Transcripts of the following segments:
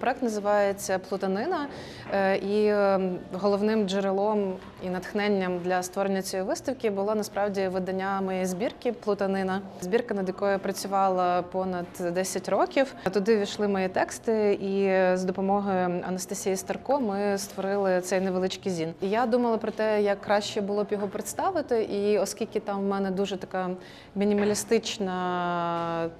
Проект називається Плутанина, е, і е, головним джерелом і натхненням для створення цієї виставки було насправді видання моєї збірки Плутанина. Збірка, над якою я працювала понад 10 років. Туди війшли мої тексти, і з допомогою Анастасії Старко ми створили цей невеличкий зін. І я думала про те, як краще було б його представити. І оскільки там в мене дуже така мінімалістична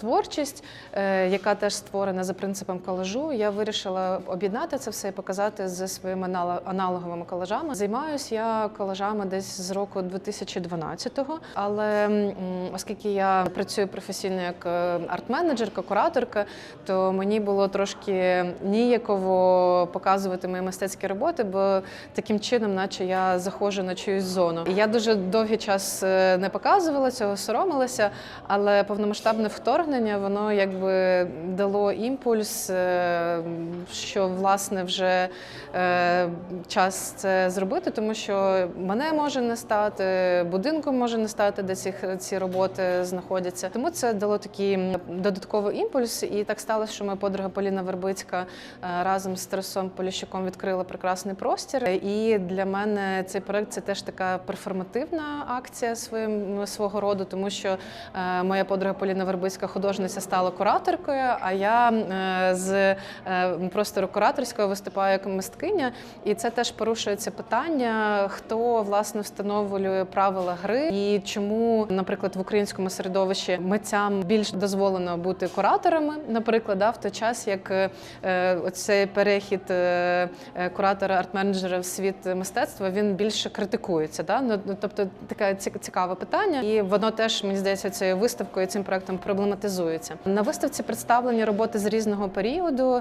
творчість, е, яка теж створена за принципом колажу, я вирішила об'єднати це все і показати зі своїми анало- аналоговими колажами. Займаюся я колажами десь з року 2012-го, але оскільки я працюю професійно як е, арт-менеджерка, кураторка, то мені було трошки ніяково показувати мої мистецькі роботи, бо таким чином, наче я заходжу на чиюсь зону. Я дуже довгий час е, не показувала цього, соромилася, але повномасштабне вторгнення воно якби дало імпульс, що власне вже е, час це зробити, тому що мене може не стати, будинку може не стати, де ці, ці роботи знаходяться. Тому це дало такий додатковий імпульс, і так сталося, що моя подруга Поліна Вербицька е, разом з Тарасом Поліщуком відкрила прекрасний простір. І для мене цей проект це теж така перформативна акція своїм свого роду, тому що е, моя подруга Поліна Вербицька художниця стала кураторкою. А я е, з е, простору кураторського виступаю як мисткиня, і це теж порушується питання, хто власне встановлює правила гри і чому, наприклад, в українському середовищі митцям більш дозволено бути кураторами, наприклад, да, в той час, як е, оцей перехід е, куратора арт-менеджера в світ мистецтва він більше критикується. Да? Ну, ну, тобто таке цікаве питання, і воно теж мені здається цією виставкою цим проектом проблематизується. На виставці представлені роботи з різного періоду.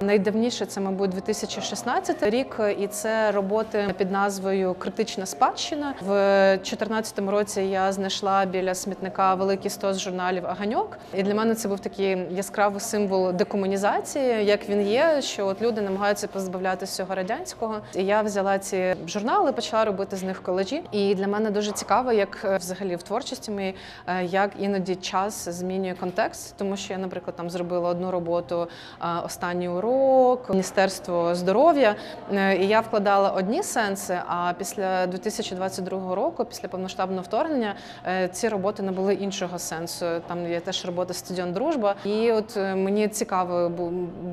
Найдавніше це, мабуть, 2016 рік, і це роботи під назвою Критична спадщина. В 2014 році я знайшла біля смітника великий стос журналів Аганьок. І для мене це був такий яскравий символ декомунізації, як він є, що от люди намагаються позбавлятися всього радянського. І я взяла ці журнали, почала робити з них колажі. І для мене дуже цікаво, як е, взагалі в творчості моїй, е, як іноді час змінює контекст, тому що я, наприклад, там зробила одну роботу е, останній урок, міністерство здоров'я, е, і я вкладала одні сенси. А після 2022 року, після повноштабного вторгнення, е, ці роботи набули іншого сенсу. Там є теж робота стадіон Дружба. І от е, мені цікаво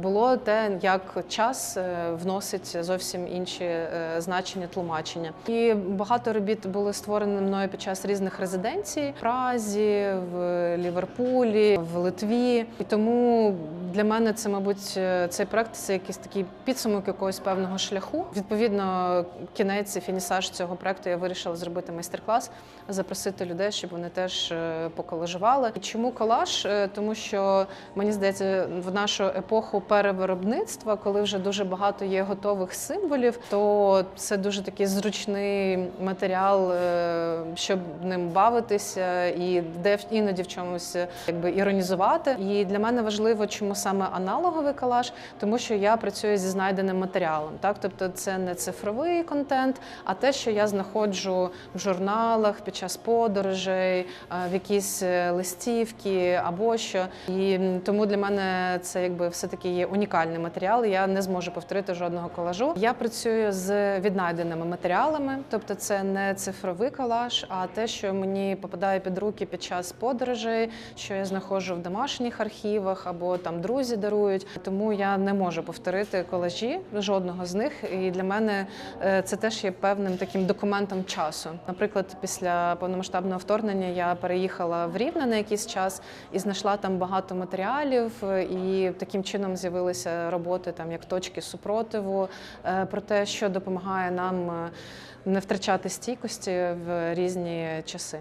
було те, як час вносить зовсім інші значення тлумачення. І багато робіт були створені мною під час різних резиденцій в Празі, в Ліверпулі, в Литві. І тому для мене це, мабуть, е, цей проект це якийсь такий підсумок якогось певного шляху. Відповідно, кінець і фінісаж цього проекту я вирішила зробити майстер-клас, запросити людей, щоб вони теж е, поколажували. Чому колаж? Е, Тому що мені здається, в нашу епоху перевиробництва, коли вже дуже багато є готових символів, то це дуже такий зручний матеріал, щоб ним бавитися, і де іноді в чомусь якби іронізувати. І для мене важливо, чому саме аналоговий колаж, тому що я працюю зі знайденим матеріалом. Так, тобто це не цифровий контент, а те, що я знаходжу в журналах під час подорожей, е, в якісь е, листівки або що. І тому для мене це якби все таки є унікальний матеріал. Я не зможу повторити жодного колажу. Я працюю з віднайденими матеріалами, тобто це не цифровий колаж, а те, що мені попадає під руки під час подорожей, що я знаходжу в домашніх архівах або там друзі дарують. Тому я не можу повторити колажі жодного з них. І для мене е, це теж є певним таким документом часу. Наприклад, після повномасштабного вторгнення я переїхала в Рівне на якийсь час і знайшла там багато матеріалів, е, і таким чином з'явилися роботи там як точки супротиву е, про те, що допомагає нам не втрачати стійкості в різні часи.